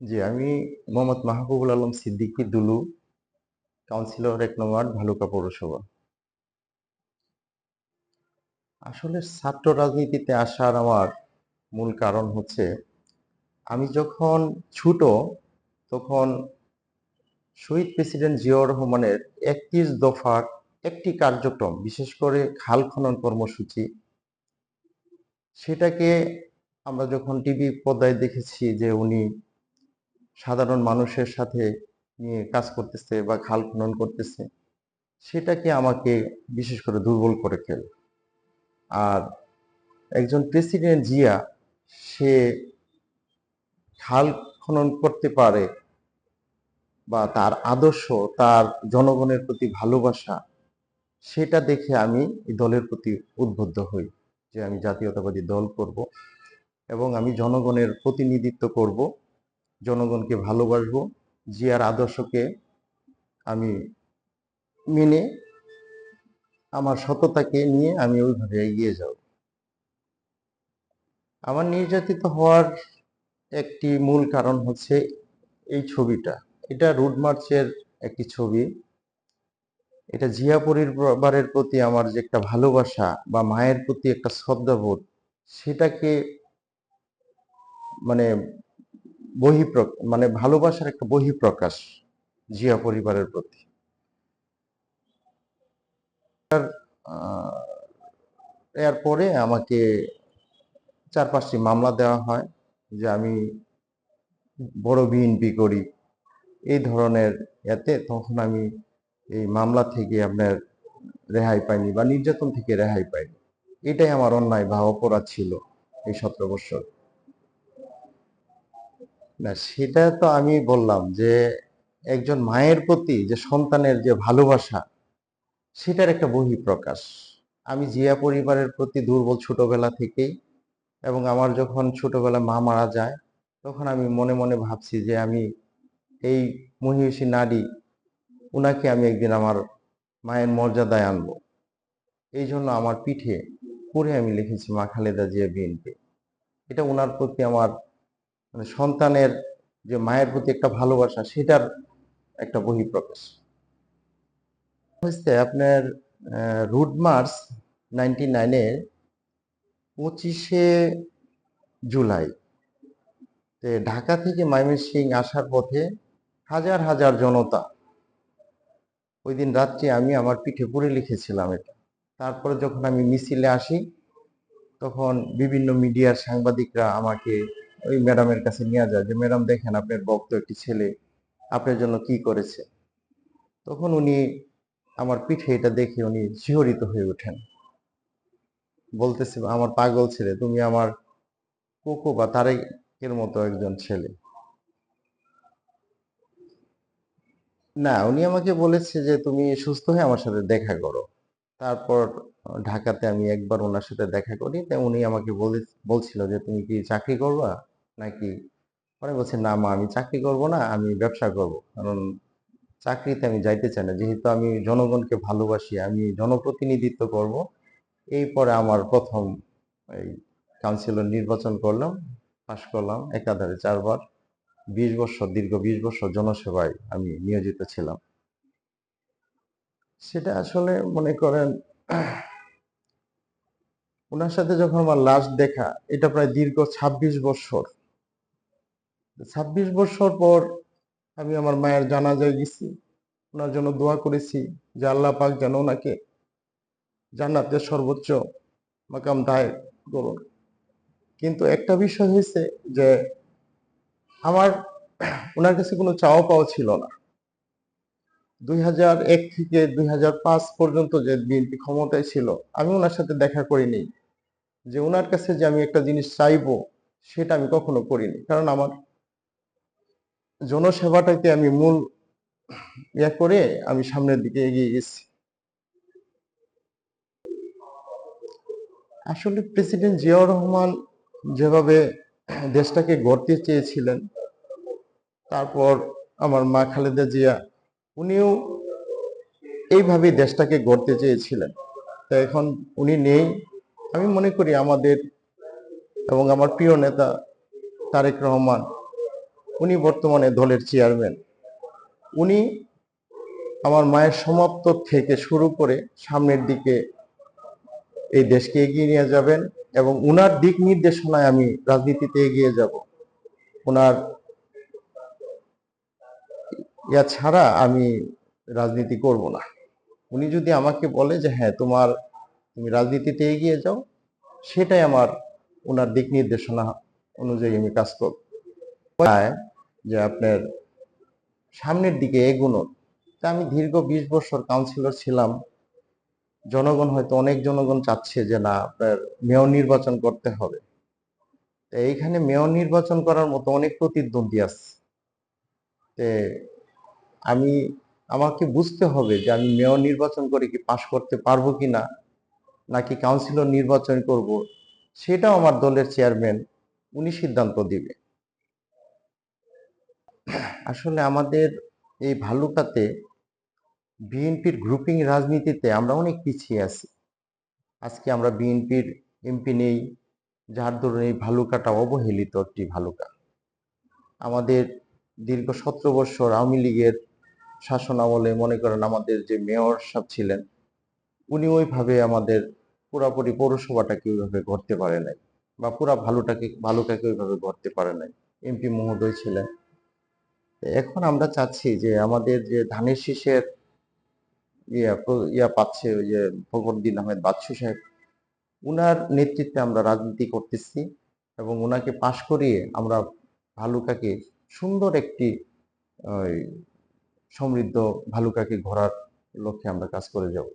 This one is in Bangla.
জি, আমি মোহাম্মদ মাহবুবুল আলম সিদ্দিকী দুলু, কাউন্সিলর এক নম্বর ভালুকা পৌরসভা। আসলে ছাত্র রাজনীতিতে আসার আমার মূল কারণ হচ্ছে, আমি যখন ছোট তখন শহীদ প্রেসিডেন্ট জিয়াউর রহমানের ৩১ দফার একটি কার্যক্রম, বিশেষ করে খাল খনন কর্মসূচি সেটাকে আমরা যখন টিভি পর্দায় দেখেছি যে উনি সাধারণ মানুষের সাথে নিয়ে কাজ করতেছে বা খাল খনন করতেছে, সেটাকে আমাকে বিশেষ করে দুর্বল করে ফেলে। আর একজন প্রেসিডেন্ট জিয়া সে খাল খনন করতে পারে বা তার আদর্শ, তার জনগণের প্রতি ভালোবাসা, সেটা দেখে আমি এই দলের প্রতি উদ্বুদ্ধ হই যে আমি জাতীয়তাবাদী দল করব এবং আমি জনগণের প্রতিনিধিত্ব করব, জনগণকে ভালোবাসবো, জিয়ার আদর্শকে আমি মেনে আমার সততাকে নিয়ে আমি ওইভাবে এগিয়ে যাব। আমার নির্যাতিত হওয়ার একটি মূল কারণ হচ্ছে এই ছবিটা। এটা রুট মার্চের একটি ছবি। এটা জিয়া পরিবারের প্রতি আমার যে একটা ভালোবাসা বা মায়ের প্রতি একটা শ্রদ্ধাবোধ, সেটাকে মানে বহিঃপ্র মানে ভালোবাসার একটা বহিঃপ্রকাশ জিয়া পরিবারের প্রতি। এরপরে আমাকে ৪-৫ টি মামলা দেওয়া হয় যে আমি বড় বিএনপি করি। এই ধরনের এতে তখন আমি এই মামলা থেকে আপনার রেহাই পাইনি বা নির্যাতন থেকে রেহাই পাইনি। এটাই আমার অন্যায় বা অপরাধ ছিল এই ১৭ বৎসর। না সেটা তো আমি বললাম যে একজন মায়ের প্রতি যে সন্তানের যে ভালোবাসা, সেটার একটা বহিঃপ্রকাশ। আমি জিয়া পরিবারের প্রতি দুর্বল ছোটবেলা থেকেই এবং আমার যখন ছোটবেলায় মা মারা যায়, তখন আমি মনে, মনে ভাবছি যে আমি এই মহিষী নারী, উনাকে আমি একদিন আমার মায়ের মর্যাদায় আনব। এইজন্য আমার পিঠে করে আমি লিখেছি মা খালেদা জিয়া বিএনপি। এটা উনার প্রতি আমার মানে সন্তানের যে মায়ের প্রতি একটা ভালোবাসা, সেটার একটা বহিঃপ্রকাশ। হইছে আপনার রুট মার্চ 99 এর ২৫শে জুলাই। ঢাকা থেকে ময়মনসিংহ আসার পথে হাজার, হাজার জনতা। ওই দিন রাত্রে আমি আমার পিঠে পুরে লিখেছিলাম এটা। তারপরে যখন আমি মিছিলে আসি, তখন বিভিন্ন মিডিয়ার সাংবাদিকরা আমাকে ওই ম্যাডামের কাছে নিয়ে যায় যে, "ম্যাডাম দেখেন আপনার ভক্ত একটি ছেলে আপনার জন্য কি করেছে।" তখন উনি আমার পিঠে এটা দেখে উনি শিহরিত হয়ে ওঠেন। বলতেছে, "আমার পাগল ছেলে, তুমি আমার কোকো বা তারেকের মতো একজন ছেলে।" না, উনি আমাকে বলেছে যে, "তুমি সুস্থ হয়ে আমার সাথে দেখা করো।" তারপর ঢাকাতে আমি একবার ওনার সাথে দেখা করি। তা উনি আমাকে বলে বলছিল যে, "তুমি কি চাকরি করবা? নাকি" পরে বলছি, "না মা আমি চাকরি করব না, আমি ব্যবসা করব। কারণ চাকরিতে আমি যাইতে চাই না। যেহেতু আমি জনগণকে ভালোবাসি, আমি জনপ্রতিনিধিত্ব করব। এই পরে আমার প্রথম এই কাউন্সিলর নির্বাচন করলাম, পাস করলাম একাধারে ৪ বার। ২০ বৎসর দীর্ঘ ২০ বৎসর জনসেবায় আমি নিয়োজিত ছিলাম। সেটা আসলে মনে করেন ওনার সাথে যখন আমার লাস্ট দেখা, এটা প্রায় দীর্ঘ ২৬ বৎসর। ২৬ বছর পর আমি আমার মায়ের জানাজায় গেছি। ওনার জন্য দোয়া করেছি যে আল্লাহ পাক যেন ওনাকে জান্নাতের সর্বোচ্চ মাকাম দায় করুন। কিন্তু একটা বিষয় হয়েছে যে আমার ওনার কাছে কোনো চাওয়া পাওয়া ছিল না। ২০০১ থেকে ২০০৫ পর্যন্ত যে বিএনপি ক্ষমতায় ছিল, আমি ওনার সাথে দেখা করিনি। যে ওনার কাছে যে আমি একটা জিনিস চাইব, সেটা আমি কখনো করিনি। কারণ আমার জনসেবাটাকে আমি মূল ইয়া করে আমি সামনের দিকে এগিয়ে গেছি। আসলে প্রেসিডেন্ট জিয়াউর রহমান যেভাবে দেশটাকে গড়তে চেয়েছিলেন, তারপর আমার মা খালেদা জিয়া, উনিও এইভাবেই দেশটাকে গড়তে চেয়েছিলেন। তো এখন উনি নেই। আমি মনে করি আমাদের এবং আমার প্রিয় নেতা তারেক রহমান, বর্তমানে দলের চেয়ারম্যান। উনি আমার মায়ের সমাপ্ত থেকে শুরু করে সামনের দিকে এই দেশকে এগিয়ে নিয়ে যাবেন এবং উনার দিক নির্দেশনায় আমি রাজনীতিতে এগিয়ে যাব। ওনার ইয়া ছাড়া আমি রাজনীতি করব না। উনি যদি আমাকে বলে যে হ্যাঁ তোমার, তুমি রাজনীতিতে এগিয়ে যাও, সেটাই আমার ওনার দিক নির্দেশনা অনুযায়ী আমি কাজ করব। যে আপনার সামনের দিকে এগোনোর তা আমি দীর্ঘ বিশ বছর কাউন্সিলর ছিলাম। জনগণ হয়তো অনেক জনগণ চাচ্ছে যে না, আপনার মেয়র নির্বাচন করতে হবে। এইখানে মেয়র নির্বাচন করার মতো অনেক প্রতিদ্বন্দ্বী আছে। আমি, আমাকে বুঝতে হবে যে আমি মেয়র নির্বাচন করে কি পাশ করতে পারব কিনা নাকি কাউন্সিলর নির্বাচন করব, সেটাও আমার দলের চেয়ারম্যান উনি সিদ্ধান্ত দিবে। আসলে আমাদের এই ভালুকাতে বিএনপির গ্রুপিং রাজনীতিতে আমরা অনেক পিছিয়ে আছি। আজকে আমরা বিএনপির এমপি নেই, যার ধরুন এই ভালুকাটা অবহেলিত একটি ভালুকা। আমাদের দীর্ঘ সতেরো বছর আওয়ামী লীগের শাসন আমলে মনে করেন আমাদের যে মেয়র সাহেব ছিলেন, উনি ওইভাবে আমাদের পুরাপুরি পৌরসভাটাকে ওইভাবে গড়তে পারে নাই বা পুরা ভালুটাকে, ভালুকাকে ওইভাবে গড়তে পারে নাই। এমপি মহোদয় ছিলেন এখন আমরা চাচ্ছি যে আমাদের যে ধানের শীষের ইয়া ইয়া পাচ্ছে ওই যে ফখরুদ্দিন আহমেদ বাদশু সাহেব, উনার নেতৃত্বে আমরা রাজনীতি করতেছি এবং ওনাকে পাশ করিয়ে আমরা ভালুকাকে সুন্দর একটি সমৃদ্ধ ভালুকাকে ঘোরার লক্ষ্যে আমরা কাজ করে যাব।